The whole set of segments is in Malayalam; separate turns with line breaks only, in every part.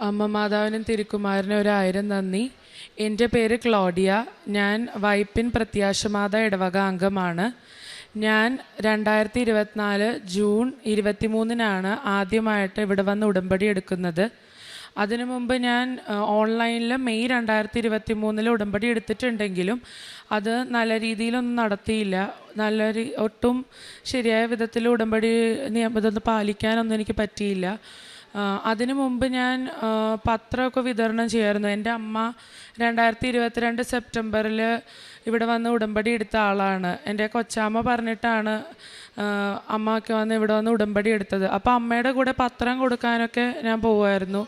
അമ്മ മാതാവിനും തിരുക്കുമാരനും ഒരായിരം നന്ദി. എന്റെ പേര് ക്ലോഡിയ. ഞാൻ വൈപ്പിൻ പ്രത്യാശമാത ഇടവക അംഗമാണ്. ഞാൻ രണ്ടായിരത്തി ഇരുപത്തിനാല് ജൂൺ ഇരുപത്തിമൂന്നിനാണ് ആദ്യമായിട്ട് ഇവിടെ വന്ന് ഉടമ്പടി എടുക്കുന്നത്. അതിനു മുമ്പ് ഞാൻ ഓൺലൈനിൽ മെയ് രണ്ടായിരത്തി ഇരുപത്തി മൂന്നിൽ ഉടമ്പടി എടുത്തിട്ടുണ്ടെങ്കിലും അത് നല്ല രീതിയിലൊന്നും നടത്തിയില്ല. നല്ല ഒട്ടും ശരിയായ വിധത്തിൽ ഉടമ്പടി നിയമം പാലിക്കാനൊന്നും എനിക്ക് പറ്റിയില്ല. അതിനു മുമ്പ് ഞാൻ പത്രമൊക്കെ വിതരണം ചെയ്യായിരുന്നു. എന്റെ അമ്മ രണ്ടായിരത്തി ഇരുപത്തിരണ്ട് സെപ്റ്റംബറിൽ ഇവിടെ വന്ന് ഉടമ്പടി എടുത്ത ആളാണ്. എന്റെ കൊച്ചാമ്മ പറഞ്ഞിട്ടാണ് അമ്മയൊക്കെ വന്ന് ഇവിടെ വന്ന് ഉടമ്പടി എടുത്തത്. അപ്പോൾ അമ്മയുടെ കൂടെ പത്രം കൊടുക്കാനൊക്കെ ഞാൻ പോവുമായിരുന്നു.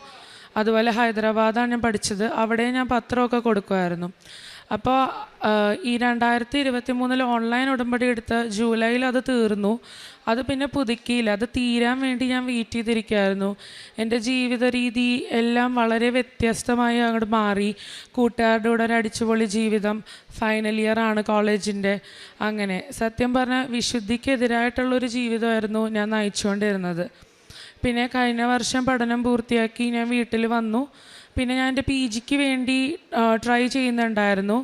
അതുപോലെ ഹൈദരാബാദാണ് ഞാൻ പഠിച്ചത്. അവിടെ ഞാൻ പത്രമൊക്കെ കൊടുക്കുമായിരുന്നു. അപ്പോൾ ഈ രണ്ടായിരത്തി ഇരുപത്തി മൂന്നിൽ ഓൺലൈൻ ഉടമ്പടി എടുത്ത ജൂലൈയിൽ അത് തീർന്നു. അത് പിന്നെ പുതുക്കിയില്ല. അത് തീരാൻ വേണ്ടി ഞാൻ വെയിറ്റ് ചെയ്തിരിക്കുകയായിരുന്നു. എന്റെ ജീവിത രീതി എല്ലാം വളരെ വ്യത്യസ്തമായി അങ്ങോട്ട് മാറി. കൂട്ടുകാരുടെ കൂടെ ഒരു അടിച്ചുപൊളി ജീവിതം ഫൈനൽ ഇയർ ആണ് കോളേജിന്റെ അങ്ങനെ സത്യം പറഞ്ഞാൽ വിശുദ്ധിക്കെതിരായിട്ടുള്ളൊരു ജീവിതമായിരുന്നു ഞാൻ നയിച്ചുകൊണ്ടിരുന്നത്. പിന്നെ കഴിഞ്ഞ വർഷം പഠനം പൂർത്തിയാക്കി ഞാൻ വീട്ടിൽ വന്നു. പിന്നെ ഞാൻ എന്റെ പി ജിക്ക് വേണ്ടി ട്രൈ ചെയ്യുന്നുണ്ടായിരുന്നു.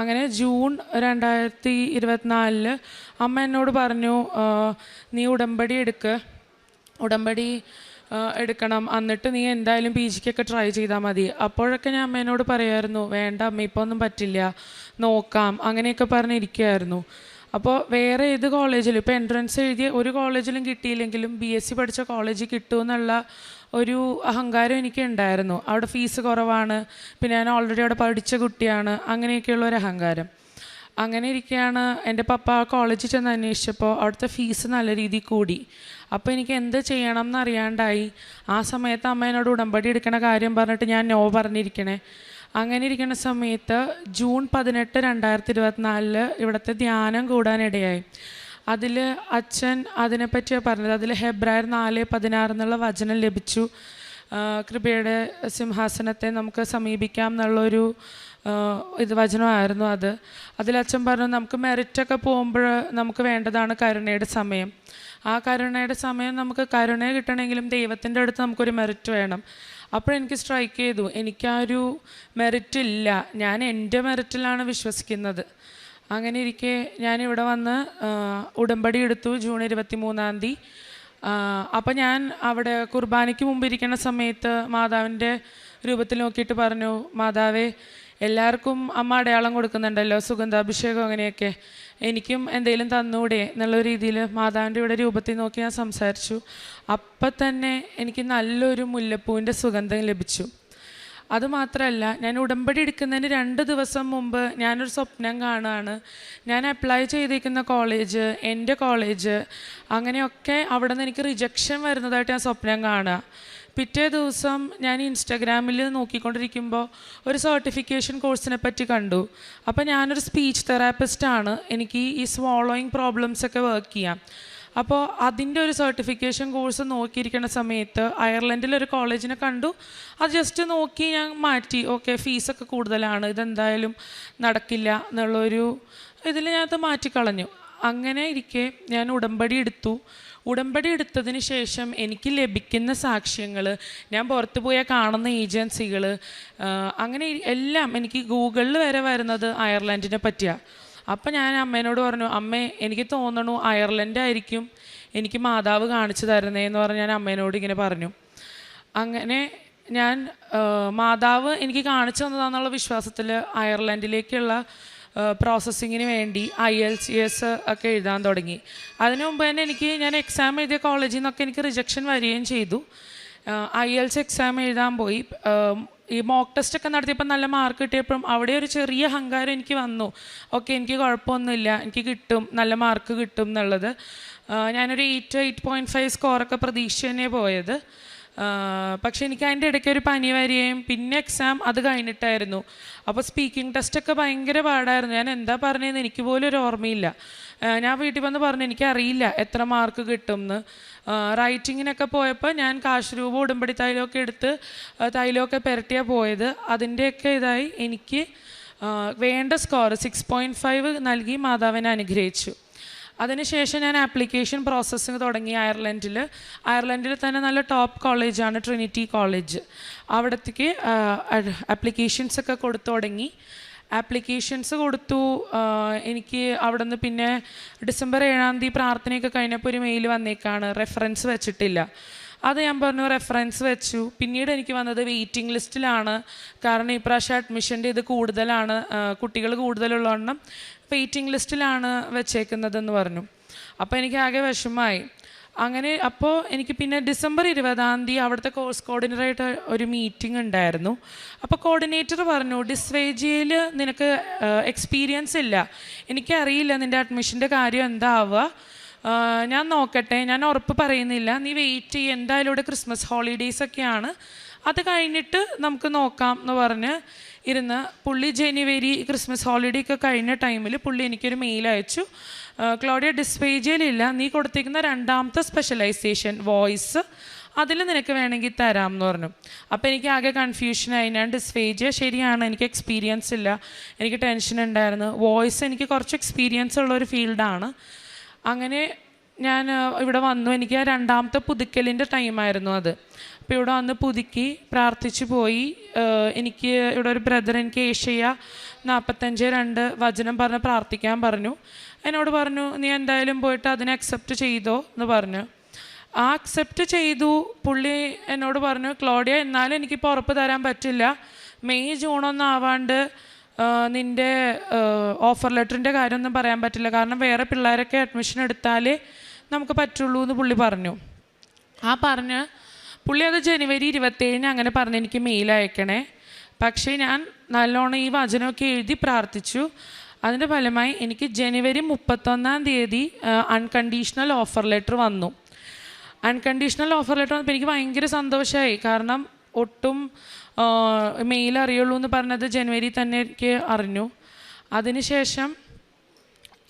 അങ്ങനെ ജൂൺ രണ്ടായിരത്തി ഇരുപത്തിനാലിൽ അമ്മ എന്നോട് പറഞ്ഞു നീ ഉടമ്പടി എടുക്ക്. ഉടമ്പടി എടുക്കണം. എന്നിട്ട് നീ എന്തായാലും പി ജിക്കൊക്കെ ട്രൈ ചെയ്താൽ മതി. അപ്പോഴൊക്കെ ഞാൻ അമ്മേനോട് പറയുമായിരുന്നു വേണ്ട അമ്മ ഇപ്പോൾ ഒന്നും പറ്റില്ല. നോക്കാം. അങ്ങനെയൊക്കെ പറഞ്ഞിരിക്കുകയായിരുന്നു അപ്പോൾ വേറെ ഏത് കോളേജിലും ഇപ്പോൾ എൻട്രൻസ് എഴുതിയ ഒരു കോളേജിലും കിട്ടിയില്ലെങ്കിലും ബി എസ് സി പഠിച്ച കോളേജിൽ കിട്ടുമെന്നുള്ള ഒരു അഹങ്കാരം എനിക്ക് ഉണ്ടായിരുന്നു അവിടെ ഫീസ് കുറവാണ്. പിന്നെ ഞാൻ ഓൾറെഡി അവിടെ പഠിച്ച കുട്ടിയാണ്. അങ്ങനെയൊക്കെയുള്ള ഒരു അഹങ്കാരം. അങ്ങനെ ഇരിക്കുകയാണ് എന്റെ പപ്പ കോളേജിൽ ചെന്ന് അന്വേഷിച്ചപ്പോൾ അവിടുത്തെ ഫീസ് നല്ല രീതിയിൽ കൂടി. അപ്പോൾ എനിക്ക് എന്ത് ചെയ്യണം എന്നറിയാണ്ടായി. ആ സമയത്ത് അമ്മ എന്നോട് ഉടമ്പടി എടുക്കണ കാര്യം പറഞ്ഞിട്ട് ഞാൻ നോ പറഞ്ഞിരിക്കണേ. അങ്ങനെ ഇരിക്കുന്ന സമയത്ത് ജൂൺ പതിനെട്ട് രണ്ടായിരത്തി ഇരുപത്തിനാലിൽ ഇവിടുത്തെ ധ്യാനം കൂടാനിടയായി. അതിൽ അച്ഛൻ അതിനെപ്പറ്റിയാണ് പറഞ്ഞത്. അതിൽ ഹെബ്രായർ നാല് പതിനാറ് എന്നുള്ള വചനം ലഭിച്ചു. കൃപയുടെ സിംഹാസനത്തെ നമുക്ക് സമീപിക്കാം എന്നുള്ളൊരു ഇത് വചനമായിരുന്നു അത്. അതിൽ അച്ഛൻ പറഞ്ഞു നമുക്ക് മെറിറ്റൊക്കെ പോകുമ്പോൾ നമുക്ക് വേണ്ടതാണ് കരുണയുടെ സമയം. ആ കരുണയുടെ സമയം നമുക്ക് കരുണ കിട്ടണമെങ്കിലും ദൈവത്തിന്റെ അടുത്ത് നമുക്കൊരു മെറിറ്റ് വേണം. അപ്പോൾ എനിക്ക് സ്ട്രൈക്ക് ചെയ്തു. എനിക്കാ ഒരു മെറിറ്റ് ഇല്ല ഞാൻ എന്റെ മെറിറ്റിലാണ് വിശ്വസിക്കുന്നത്. അങ്ങനെ ഇരിക്കെ ഞാനിവിടെ വന്ന് ഉടമ്പടി എടുത്തു ജൂൺ ഇരുപത്തി മൂന്നാം തീയതി അപ്പം ഞാൻ അവിടെ കുർബാനയ്ക്ക് മുമ്പ് ഇരിക്കുന്ന സമയത്ത് മാതാവിന്റെ രൂപത്തിൽ നോക്കിയിട്ട് പറഞ്ഞു മാതാവേ എല്ലാവർക്കും അമ്മ അടയാളം കൊടുക്കുന്നുണ്ടല്ലോ സുഗന്ധാഭിഷേകം അങ്ങനെയൊക്കെ. എനിക്കും എന്തെങ്കിലും തന്നൂടെ? എന്നുള്ള രീതിയിൽ മാതാവിന്റെ ഇവിടെ രൂപത്തിൽ നോക്കി ഞാൻ സംസാരിച്ചു. അപ്പം തന്നെ എനിക്ക് നല്ലൊരു മുല്ലപ്പൂവിന്റെ സുഗന്ധം ലഭിച്ചു. അതുമാത്രമല്ല ഞാൻ ഉടമ്പടി എടുക്കുന്നതിന് രണ്ട് ദിവസം മുമ്പ് ഞാനൊരു സ്വപ്നം കാണുകയാണ് ഞാൻ അപ്ലൈ ചെയ്തിരിക്കുന്ന കോളേജ് എന്റെ കോളേജ് അങ്ങനെയൊക്കെ അവിടെ നിന്ന് എനിക്ക് റിജക്ഷൻ വരുന്നതായിട്ട് ഞാൻ സ്വപ്നം കാണുക. പിറ്റേ ദിവസം ഞാൻ ഇൻസ്റ്റാഗ്രാമിൽ നോക്കിക്കൊണ്ടിരിക്കുമ്പോൾ ഒരു സർട്ടിഫിക്കേഷൻ കോഴ്സിനെ പറ്റി കണ്ടു. അപ്പോൾ ഞാനൊരു സ്പീച്ച് തെറാപ്പിസ്റ്റാണ് എനിക്ക് ഈ സ്വാളോയിങ് പ്രോബ്ലംസ് ഒക്കെ വർക്ക് ചെയ്യാം. അപ്പോൾ അതിന്റെ ഒരു സർട്ടിഫിക്കേഷൻ കോഴ്സ് നോക്കിയിരിക്കുന്ന സമയത്ത് അയർലൻഡിലൊരു കോളേജിനെ കണ്ടു. അത് ജസ്റ്റ് നോക്കി ഞാൻ മാറ്റി. ഓക്കെ ഫീസൊക്കെ കൂടുതലാണ്. ഇതെന്തായാലും നടക്കില്ല എന്നുള്ളൊരു ഇതിൽ ഞാനത് മാറ്റിക്കളഞ്ഞു. അങ്ങനെ ഇരിക്കെ ഞാൻ ഉടമ്പടി എടുത്തു. ഉടമ്പടി എടുത്തതിന് ശേഷം എനിക്ക് ലഭിക്കുന്ന സാക്ഷ്യങ്ങൾ ഞാൻ പുറത്ത് പോയാൽ കാണുന്ന ഏജൻസികൾ അങ്ങനെ എല്ലാം എനിക്ക് ഗൂഗിളിൽ വരെ വരുന്നത് അയർലൻഡിനെ പറ്റിയാണ് അപ്പം ഞാൻ അമ്മേനോട് പറഞ്ഞു അമ്മേ എനിക്ക് തോന്നണു അയർലൻഡ് ആയിരിക്കും. എനിക്ക് മാതാവ് കാണിച്ചു തരുന്നേ എന്ന് പറഞ്ഞ് ഞാൻ അമ്മേനോട് ഇങ്ങനെ പറഞ്ഞു. അങ്ങനെ ഞാൻ മാതാവ് എനിക്ക് കാണിച്ചു തന്നതാന്നുള്ള വിശ്വാസത്തിൽ അയർലൻഡിലേക്കുള്ള പ്രോസസ്സിങ്ങിന് വേണ്ടി ഐ എൽ സി എസ് ഒക്കെ എഴുതാൻ തുടങ്ങി. അതിനു മുമ്പ് തന്നെ എനിക്ക് ഞാൻ എക്സാം എഴുതിയ കോളേജിൽ നിന്നൊക്കെ എനിക്ക് റിജക്ഷൻ വരികയും ചെയ്തു. ഐ എൽസ് എക്സാം എഴുതാൻ പോയി. ഈ മോക്ക് ടെസ്റ്റ് ഒക്കെ നടത്തിയപ്പോൾ നല്ല മാർക്ക് കിട്ടിയപ്പോഴും അവിടെ ഒരു ചെറിയ അഹങ്കാരം എനിക്ക് വന്നു. ഓക്കെ എനിക്ക് കുഴപ്പമൊന്നുമില്ല. എനിക്ക് കിട്ടും. നല്ല മാർക്ക് കിട്ടും എന്നുള്ളത്. ഞാനൊരു എയ്റ്റ് എയ്റ്റ് പോയിന്റ് ഫൈവ് സ്കോറൊക്കെ പ്രതീക്ഷ തന്നെ പോയത്. പക്ഷെ എനിക്ക് അതിന്റെ ഇടയ്ക്ക് ഒരു പനി വരികയും പിന്നെ എക്സാം അത് കഴിഞ്ഞിട്ടായിരുന്നു. അപ്പോൾ സ്പീക്കിംഗ് ടെസ്റ്റൊക്കെ ഭയങ്കര പാടായിരുന്നു. ഞാൻ എന്താ പറഞ്ഞതെന്ന് എനിക്ക് പോലും ഒരു ഓർമ്മയില്ല. ഞാൻ വീട്ടിൽ വന്ന് പറഞ്ഞു എനിക്കറിയില്ല എത്ര മാർക്ക് കിട്ടും എന്ന് റൈറ്റിങ്ങിനൊക്കെ പോയപ്പോൾ ഞാൻ കാശ് രൂപ ഉടമ്പടി തൈലമൊക്കെ എടുത്ത് തൈലമൊക്കെ പുരട്ടിയാണ് പോയത്. അതിന്റെയൊക്കെ ഇതായി എനിക്ക് വേണ്ട സ്കോർ സിക്സ് പോയിന്റ് ഫൈവ് നൽകി മാതാവിനെ അനുഗ്രഹിച്ചു. അതിനുശേഷം ഞാൻ ആപ്ലിക്കേഷൻ പ്രോസസ്സിങ് തുടങ്ങി അയർലൻഡിൽ അയർലൻഡിൽ തന്നെ നല്ല ടോപ്പ് കോളേജാണ് ട്രിനിറ്റി കോളേജ് അവിടത്തേക്ക് ആപ്ലിക്കേഷൻസ് ഒക്കെ കൊടുത്തു തുടങ്ങി. ആപ്ലിക്കേഷൻസ് കൊടുത്തു എനിക്ക് അവിടെ നിന്ന് പിന്നെ ഡിസംബർ ഏഴാം തീയതി പ്രാർത്ഥനയൊക്കെ കഴിഞ്ഞപ്പോൾ ഒരു മെയിൽ വന്നേക്കാണ് റെഫറൻസ് വെച്ചിട്ടില്ല. അത് ഞാൻ പറഞ്ഞു റെഫറൻസ് വെച്ചു. പിന്നീട് എനിക്ക് വന്നത് വെയിറ്റിംഗ് ലിസ്റ്റിലാണ് കാരണം ഇപ്രാവശ്യം അഡ്മിഷന്റെ ഇത് കൂടുതലാണ് കുട്ടികൾ കൂടുതലുള്ളതുകൊണ്ട് വെയിറ്റിംഗ് ലിസ്റ്റിലാണ് വെച്ചേക്കുന്നതെന്ന് പറഞ്ഞു. അപ്പോൾ എനിക്ക് ആകെ വിഷമമായി. അങ്ങനെ അപ്പോൾ എനിക്ക് പിന്നെ ഡിസംബർ ഇരുപതാം തീയതി അവിടുത്തെ കോഴ്സ് കോർഡിനേറ്ററായിട്ട് ഒരു മീറ്റിംഗ് ഉണ്ടായിരുന്നു. അപ്പോൾ കോർഡിനേറ്റർ പറഞ്ഞു ഡിസ്വേജിയയിൽ നിനക്ക് എക്സ്പീരിയൻസ് ഇല്ല. എനിക്കറിയില്ല നിന്റെ അഡ്മിഷന്റെ കാര്യം എന്താവുക. ഞാൻ നോക്കട്ടെ. ഞാൻ ഉറപ്പ് പറയുന്നില്ല. നീ വെയിറ്റ് ചെയ്യുക എന്തായാലും ഇവിടെ ക്രിസ്മസ് ഹോളിഡേയ്സ് ഒക്കെയാണ്. അത് കഴിഞ്ഞിട്ട് നമുക്ക് നോക്കാം എന്ന് പറഞ്ഞ് ഇരുന്ന് പുള്ളി ജനുവരി ക്രിസ്മസ് ഹോളിഡേ ഒക്കെ കഴിഞ്ഞ ടൈമിൽ പുള്ളി എനിക്കൊരു മെയിൽ അയച്ചു. ക്ലോഡിയ ഡിസ്പേജിയലില്ല നീ കൊടുത്തിരിക്കുന്ന രണ്ടാമത്തെ സ്പെഷ്യലൈസേഷൻ വോയിസ് അതിൽ നിനക്ക് വേണമെങ്കിൽ തരാം എന്ന് പറഞ്ഞു. അപ്പോൾ എനിക്ക് ആകെ കൺഫ്യൂഷനായി ഞാൻ ഡിസ്ഫേജിയ ശരിയാണ് എനിക്ക് എക്സ്പീരിയൻസ് ഇല്ല. എനിക്ക് ടെൻഷൻ ഉണ്ടായിരുന്നു. വോയിസ് എനിക്ക് കുറച്ച് എക്സ്പീരിയൻസ് ഉള്ള ഒരു ഫീൽഡാണ് അങ്ങനെ ഞാൻ ഇവിടെ വന്നു. എനിക്ക് ആ രണ്ടാമത്തെ പുതുക്കലിന്റെ ടൈമായിരുന്നു അത്. അപ്പോൾ ഇവിടെ വന്ന് പുതുക്കി പ്രാർത്ഥിച്ചു പോയി. എനിക്ക് ഇവിടെ ഒരു ബ്രദർ എനിക്ക് ഏഷ്യ നാൽപ്പത്തഞ്ച് രണ്ട് വചനം പറഞ്ഞ് പ്രാർത്ഥിക്കാൻ പറഞ്ഞു. എന്നോട് പറഞ്ഞു നീ എന്തായാലും പോയിട്ട് അതിനെ അക്സെപ്റ്റ് ചെയ്തോ? എന്ന് പറഞ്ഞു. ആ അക്സെപ്റ്റ് ചെയ്തു. പുള്ളി എന്നോട് പറഞ്ഞു ക്ലോഡിയ എന്നാലും എനിക്കിപ്പോൾ ഉറപ്പ് തരാൻ പറ്റില്ല. മെയ് ജൂണൊന്നും ആവാണ്ട് നിന്റെ ഓഫർ ലെറ്ററിന്റെ കാര്യമൊന്നും പറയാൻ പറ്റില്ല. കാരണം വേറെ പിള്ളേരൊക്കെ അഡ്മിഷൻ എടുത്താലേ നമുക്ക് പറ്റുള്ളൂ എന്ന് പുള്ളി പറഞ്ഞു. ആ പറഞ്ഞ് പുള്ളി അത് ജനുവരി ഇരുപത്തേഴിന് അങ്ങനെ പറഞ്ഞ് എനിക്ക് മെയിൽ അയക്കണേ. പക്ഷേ ഞാൻ നല്ലോണം ഈ വചനമൊക്കെ എഴുതി പ്രാർത്ഥിച്ചു. അതിന്റെ ഫലമായി എനിക്ക് ജനുവരി മുപ്പത്തൊന്നാം തീയതി അൺകണ്ടീഷണൽ ഓഫർ ലെറ്റർ വന്നു. അൺകണ്ടീഷണൽ ഓഫർ ലെറ്റർ വന്നപ്പോൾ എനിക്ക് ഭയങ്കര സന്തോഷമായി കാരണം ഒട്ടും മെയിൽ അറിയുള്ളൂ എന്ന് പറഞ്ഞത് ജനുവരി തന്നെ എനിക്ക് അറിഞ്ഞു അതിനുശേഷം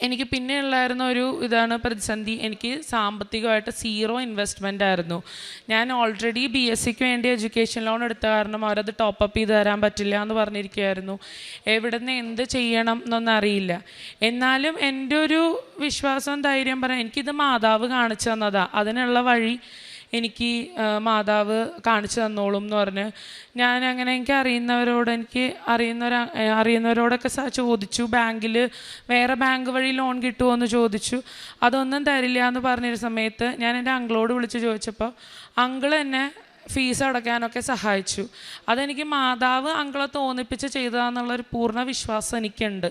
എനിക്ക് പിന്നെ ഉള്ളായിരുന്ന ഒരു ഇതാണ് പ്രതിസന്ധി. എനിക്ക് സാമ്പത്തികമായിട്ട് സീറോ ഇൻവെസ്റ്റ്മെന്റ് ആയിരുന്നു. ഞാൻ ഓൾറെഡി ബി എസ് സിക്ക് വേണ്ടി എഡ്യൂക്കേഷൻ ലോൺ എടുത്ത കാരണം അവരത് ടോപ്പപ്പ് ചെയ്ത് തരാൻ പറ്റില്ല എന്ന് പറഞ്ഞിരിക്കുകയായിരുന്നു. എവിടെ നിന്ന് എന്ത് ചെയ്യണം എന്നൊന്നും അറിയില്ല. എന്നാലും എന്റെ ഒരു വിശ്വാസം ധൈര്യം പറയാം എനിക്കിത് മാതാവ് കാണിച്ചു തന്നതാണ് അതിനുള്ള വഴി എനിക്ക് മാതാവ് കാണിച്ചു തന്നോളും എന്ന് പറഞ്ഞ് ഞാൻ അങ്ങനെ എനിക്ക് അറിയുന്നവരോട് എനിക്ക് അറിയുന്നവര അറിയുന്നവരോടൊക്കെ ചോദിച്ചു. ബാങ്കിൽ വേറെ ബാങ്ക് വഴി ലോൺ കിട്ടുമോ എന്ന് ചോദിച്ചു. അതൊന്നും തരില്ല എന്ന് പറഞ്ഞൊരു സമയത്ത് ഞാൻ എന്റെ അങ്കിളോട് വിളിച്ച് ചോദിച്ചപ്പോൾ അങ്കിൾ എന്നെ ഫീസ് അടയ്ക്കാനൊക്കെ സഹായിച്ചു. അതെനിക്ക് മാതാവ് അങ്കിളെ തോന്നിപ്പിച്ച് ചെയ്തതാന്നുള്ളൊരു പൂർണ വിശ്വാസം എനിക്കുണ്ട്.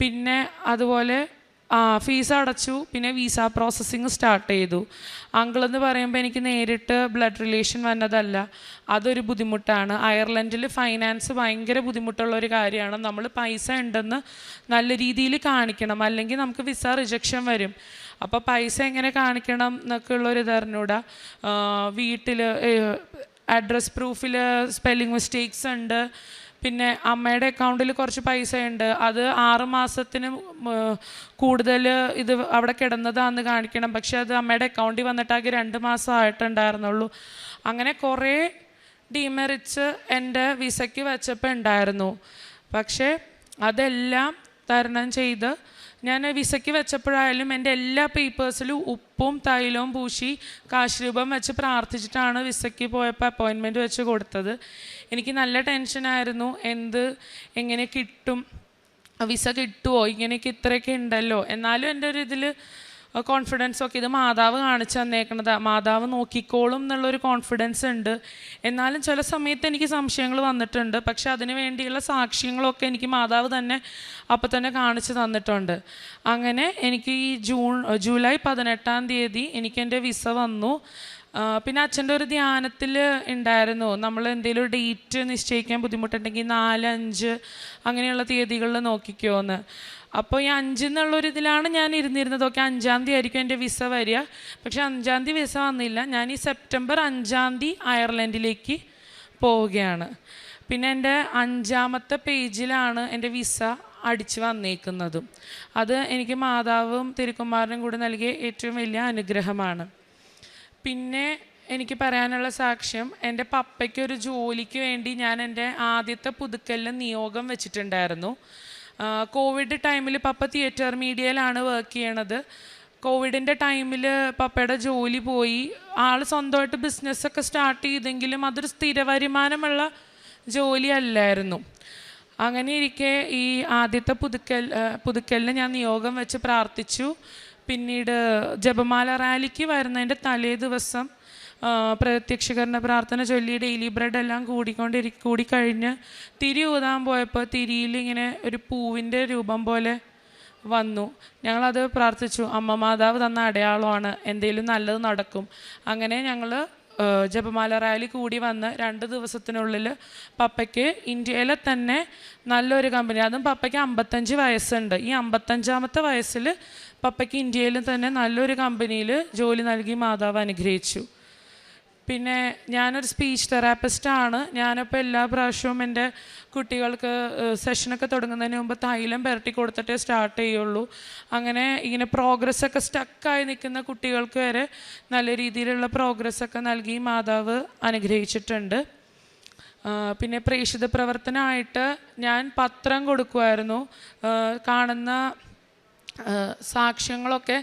പിന്നെ അതുപോലെ ഫീസ് അടച്ചു. പിന്നെ വിസ പ്രോസസ്സിങ് സ്റ്റാർട്ട് ചെയ്തു. അങ്കിൾ എന്ന് പറയുമ്പോൾ എനിക്ക് നേരിട്ട് ബ്ലഡ് റിലേഷൻ വന്നതല്ല. അതൊരു ബുദ്ധിമുട്ടാണ്. അയർലൻഡിൽ ഫൈനാൻസ് ഭയങ്കര ബുദ്ധിമുട്ടുള്ള ഒരു കാര്യമാണ്. നമ്മൾ പൈസ ഉണ്ടെന്ന് നല്ല രീതിയിൽ കാണിക്കണം. അല്ലെങ്കിൽ നമുക്ക് വിസ റിജക്ഷൻ വരും. അപ്പോൾ പൈസ എങ്ങനെ കാണിക്കണം എന്നൊക്കെ ഉള്ളൊരു ഇതറിഞ്ഞൂടാ. വീട്ടിൽ അഡ്രസ് പ്രൂഫിൽ സ്പെല്ലിംഗ് മിസ്റ്റേക്സ് ഉണ്ട്. പിന്നെ അമ്മയുടെ അക്കൗണ്ടിൽ കുറച്ച് പൈസയുണ്ട്. അത് ആറ് മാസത്തിന് കൂടുതൽ ഇത് അവിടെ കിടന്നതാന്ന് കാണിക്കണം. പക്ഷെ അത് അമ്മയുടെ അക്കൗണ്ടിൽ വന്നിട്ടാകെ രണ്ട് മാസം ആയിട്ടുണ്ടായിരുന്നുള്ളൂ. അങ്ങനെ കുറേ ഡിമെറിറ്റ്സ് എന്റെ വിസയ്ക്ക് വെച്ചപ്പോൾ ഉണ്ടായിരുന്നു. പക്ഷേ അതെല്ലാം തരണം ചെയ്ത് ഞാൻ വിസയ്ക്ക് വെച്ചപ്പോഴായാലും എന്റെ എല്ലാ പേപ്പേഴ്സിലും ഉപ്പും തൈലവും പൂശി കാശ് രൂപം വെച്ച് പ്രാർത്ഥിച്ചിട്ടാണ് വിസയ്ക്ക് പോയപ്പോൾ അപ്പോയിൻമെന്റ് വെച്ച് കൊടുത്തത്. എനിക്ക് നല്ല ടെൻഷനായിരുന്നു എന്ത് എങ്ങനെ കിട്ടും? വിസ കിട്ടുമോ ഇങ്ങനെയൊക്കെ ഇത്രയൊക്കെ ഉണ്ടല്ലോ. എന്നാലും എന്റെ ഒരു ഇതിൽ കോൺഫിഡൻസ് ഒക്കെ ഇത് മാതാവ് കാണിച്ചു തന്നേക്കണത്. മാതാവ് നോക്കിക്കോളും എന്നുള്ളൊരു കോൺഫിഡൻസ് ഉണ്ട്. എന്നാലും ചില സമയത്ത് എനിക്ക് സംശയങ്ങൾ വന്നിട്ടുണ്ട്. പക്ഷെ അതിന് വേണ്ടിയുള്ള സാക്ഷ്യങ്ങളൊക്കെ എനിക്ക് മാതാവ് തന്നെ അപ്പം തന്നെ കാണിച്ചു തന്നിട്ടുണ്ട്. അങ്ങനെ എനിക്ക് ഈ ജൂൺ ജൂലൈ പതിനെട്ടാം തീയതി എനിക്ക് എന്റെ വിസ വന്നു. പിന്നെ അച്ഛന്റെ ഒരു ധ്യാനത്തിൽ ഉണ്ടായിരുന്നു. നമ്മൾ എന്തെങ്കിലും ഡേറ്റ് നിശ്ചയിക്കാൻ ബുദ്ധിമുട്ടുണ്ടെങ്കിൽ നാല് അഞ്ച് അങ്ങനെയുള്ള തീയതികളിൽ നോക്കിക്കോ എന്ന് അപ്പോൾ ഈ അഞ്ച് എന്നുള്ളൊരു ഇതിലാണ് ഞാൻ ഇരുന്നിരുന്നത്. ഓക്കെ അഞ്ചാം തീയതി ആയിരിക്കും എന്റെ വിസ വരിക. പക്ഷേ അഞ്ചാം തീയതി വിസ വന്നില്ല. ഞാൻ ഈ സെപ്റ്റംബർ അഞ്ചാം തീയതി അയർലൻഡിലേക്ക് പോവുകയാണ്. പിന്നെ എന്റെ അഞ്ചാമത്തെ പേജിലാണ് എന്റെ വിസ അടിച്ചു വന്നേക്കുന്നതും. അത് എനിക്ക് മാതാവും തിരുക്കുമാരനും കൂടെ നൽകിയ ഏറ്റവും വലിയ അനുഗ്രഹമാണ്. പിന്നെ എനിക്ക് പറയാനുള്ള സാക്ഷ്യം എന്റെ പപ്പയ്ക്കൊരു ജോലിക്ക് വേണ്ടി ഞാൻ എന്റെ ആദ്യത്തെ പുതുക്കലിന് നിയോഗം വെച്ചിട്ടുണ്ടായിരുന്നു. കോവിഡ് ടൈമിൽ പപ്പ തിയേറ്റർ മീഡിയയിലാണ് വർക്ക് ചെയ്യണത്. കോവിഡിന്റെ ടൈമിൽ പപ്പയുടെ ജോലി പോയി. ആൾ സ്വന്തമായിട്ട് ബിസിനസ്സൊക്കെ സ്റ്റാർട്ട് ചെയ്തെങ്കിലും അതൊരു സ്ഥിര വരുമാനമുള്ള ജോലിയല്ലായിരുന്നു അങ്ങനെ ഇരിക്കെ ഈ ആദ്യത്തെ പുതുക്കൽ പുതുക്കലിന് ഞാൻ നിയോഗം വെച്ച് പ്രാർത്ഥിച്ചു. പിന്നീട് ജപമാല റാലിക്ക് വരുന്നതിന്റെ തലേ ദിവസം പ്രത്യക്ഷീകരണ പ്രാർത്ഥന ചൊല്ലി ഡെയിലി ബ്രെഡ് എല്ലാം കൂടിക്കൊണ്ടിരി കൂടിക്കഴിഞ്ഞ് തിരി ഊതാൻ പോയപ്പോൾ തിരിയിൽ ഇങ്ങനെ ഒരു പൂവിന്റെ രൂപം പോലെ വന്നു. ഞങ്ങളത് പ്രാർത്ഥിച്ചു. അമ്മ മാതാവ് തന്ന അടയാളമാണ്. എന്തെങ്കിലും നല്ലത് നടക്കും. അങ്ങനെ ഞങ്ങൾ ജപമാല റാലി കൂടി വന്ന് രണ്ട് ദിവസത്തിനുള്ളിൽ പപ്പയ്ക്ക് ഇന്ത്യയിലെ തന്നെ നല്ലൊരു കമ്പനി അതും പപ്പയ്ക്ക് അമ്പത്തഞ്ച് വയസ്സുണ്ട്. ഈ അമ്പത്തഞ്ചാമത്തെ വയസ്സിൽ പപ്പയ്ക്ക് ഇന്ത്യയിൽ തന്നെ നല്ലൊരു കമ്പനിയിൽ ജോലി നൽകി മാതാവ് അനുഗ്രഹിച്ചു. പിന്നെ ഞാനൊരു സ്പീച്ച് തെറാപ്പിസ്റ്റാണ് ഞാനിപ്പോൾ എല്ലാ പ്രാവശ്യവും എന്റെ കുട്ടികൾക്ക് സെഷനൊക്കെ തുടങ്ങുന്നതിന് മുമ്പ് തൈലം പുരട്ടി കൊടുത്തിട്ടേ സ്റ്റാർട്ട് ചെയ്യുള്ളൂ. അങ്ങനെ ഇങ്ങനെ പ്രോഗ്രസ്സൊക്കെ സ്റ്റക്കായി നിൽക്കുന്ന കുട്ടികൾക്ക് വരെ നല്ല രീതിയിലുള്ള പ്രോഗ്രസ്സൊക്കെ നൽകി മാതാവ് അനുഗ്രഹിച്ചിട്ടുണ്ട്. പിന്നെ പ്രേക്ഷിത പ്രവർത്തനമായിട്ട് ഞാൻ പത്രം കൊടുക്കുമായിരുന്നു കാണുന്ന സാക്ഷ്യങ്ങളൊക്കെ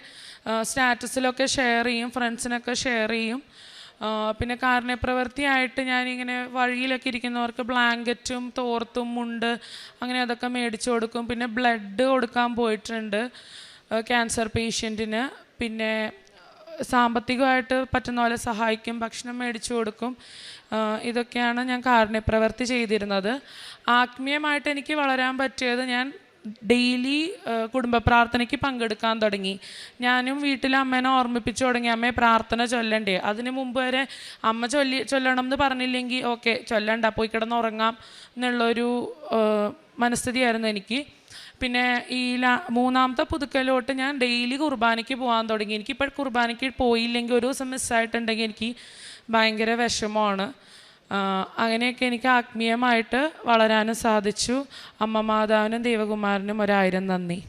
സ്റ്റാറ്റസിലൊക്കെ ഷെയർ ചെയ്യും ഫ്രണ്ട്സിനൊക്കെ ഷെയർ ചെയ്യും. പിന്നെ കാരുണ്യപ്രവൃത്തിയായിട്ട് ഞാനിങ്ങനെ വഴിയിലൊക്കെ ഇരിക്കുന്നവർക്ക് ബ്ലാങ്കറ്റും തോർത്തും മുണ്ട് അങ്ങനെ അതൊക്കെ മേടിച്ചു കൊടുക്കും. പിന്നെ ബ്ലഡ് കൊടുക്കാൻ പോയിട്ടുണ്ട് ക്യാൻസർ പേഷ്യന്റിന്. പിന്നെ സാമ്പത്തികമായിട്ട് പറ്റുന്ന പോലെ സഹായിക്കും ഭക്ഷണം മേടിച്ചു കൊടുക്കും. ഇതൊക്കെയാണ് ഞാൻ കാരുണ്യപ്രവൃത്തി ചെയ്തിരുന്നത്. ആത്മീയമായിട്ട് എനിക്ക് വളരാൻ പറ്റിയത് ഞാൻ ഡെയിലി കുടുംബ പ്രാർത്ഥനയ്ക്ക് പങ്കെടുക്കാൻ തുടങ്ങി. ഞാനും വീട്ടിൽ അമ്മേനെ ഓർമ്മിപ്പിച്ചു തുടങ്ങി. അമ്മയെ പ്രാർത്ഥന ചൊല്ലണ്ടേ? അതിന് മുമ്പ് വരെ അമ്മ ചൊല്ലി ചൊല്ലണം എന്ന് പറഞ്ഞില്ലെങ്കിൽ ഓക്കെ ചൊല്ലണ്ട പോയി കിടന്ന് ഉറങ്ങാം എന്നുള്ളൊരു മനസ്ഥിതിയായിരുന്നു എനിക്ക്. പിന്നെ ഈ ലാ മൂന്നാമത്തെ പുതുക്കലോട്ട് ഞാൻ ഡെയിലി കുർബാനയ്ക്ക് പോകാൻ തുടങ്ങി. എനിക്കിപ്പോൾ കുർബാനയ്ക്ക് പോയില്ലെങ്കിൽ ഒരു ദിവസം മിസ്സായിട്ടുണ്ടെങ്കിൽ എനിക്ക് ഭയങ്കര വിഷമമാണ്. അങ്ങനെയൊക്കെ എനിക്ക് ആത്മീയമായിട്ട് വളരാനും സാധിച്ചു. അമ്മ മാതാവിനും ദേവകുമാരനും ഒരായിരം നന്ദി.